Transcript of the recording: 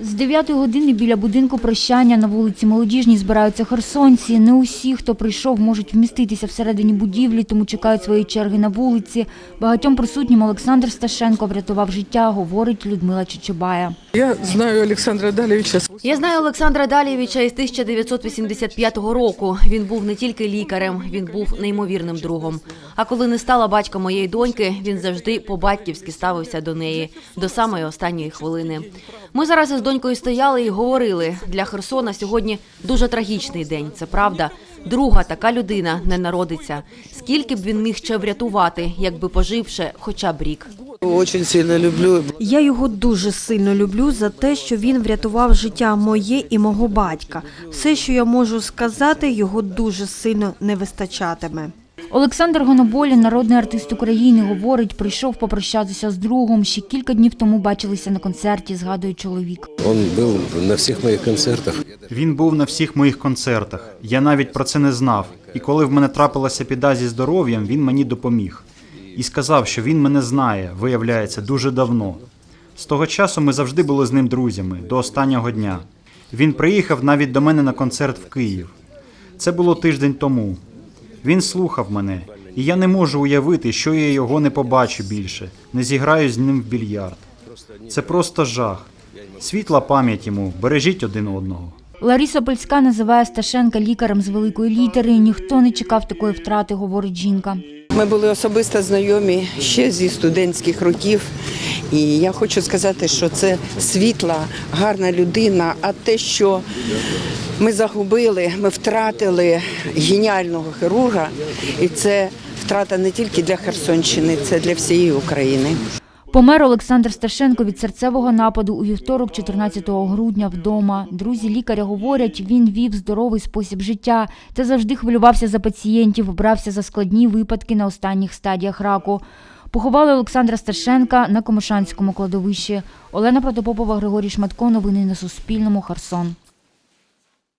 З 9 години біля будинку прощання на вулиці Молодіжній збираються херсонці. Не усі, хто прийшов, можуть вміститися всередині будівлі, тому чекають своєї черги на вулиці. Багатьом присутнім Олександр Сташенко врятував життя, говорить Людмила Чечубая. Я знаю Олександра Далевича. Я знаю Олександра Далєвича із 1985 року. Він був не тільки лікарем, він був неймовірним другом. А коли не стала батька моєї доньки, він завжди по-батьківськи ставився до неї до самої останньої хвилини. Ми зараз із донькою стояли і говорили. Для Херсона сьогодні дуже трагічний день. Це правда. Друга така людина не народиться. Скільки б він міг ще врятувати, якби пожив ще хоча б рік. Очень сильно люблю. Я його дуже сильно люблю за те, що він врятував життя моє і мого батька. Все, що я можу сказати, його дуже сильно не вистачатиме. Олександр Гоноболін, народний артист України, говорить, прийшов попрощатися з другом. Ще кілька днів тому бачилися на концерті, згадує чоловік. Он был на всех моих концертах. Він був на всіх моїх концертах. Я навіть про це не знав. І коли в мене трапилася біда зі здоров'ям, він мені допоміг. І сказав, що він мене знає, виявляється, дуже давно. З того часу ми завжди були з ним друзями до останнього дня. Він приїхав навіть до мене на концерт в Київ. Це було тиждень тому. Він слухав мене, і я не можу уявити, що я його не побачу більше, не зіграю з ним в більярд. Це просто жах. Світла пам'ять йому, бережіть один одного. Лариса Польська називає Сташенка лікарем з великої літери. Ніхто не чекав такої втрати, говорить жінка. Ми були особисто знайомі ще зі студентських років. І я хочу сказати, що це світла, гарна людина. А те, що ми загубили, ми втратили геніального хірурга, і це втрата не тільки для Херсонщини, це для всієї України. Помер Олександр Сташенко від серцевого нападу у вівторок, 14 грудня, вдома. Друзі лікаря говорять, він вів здоровий спосіб життя та завжди хвилювався за пацієнтів, брався за складні випадки на останніх стадіях раку. Поховали Олександра Сташенка на Комишанському кладовищі. Олена Протопопова, Григорій Шматко. Новини на Суспільному. Херсон.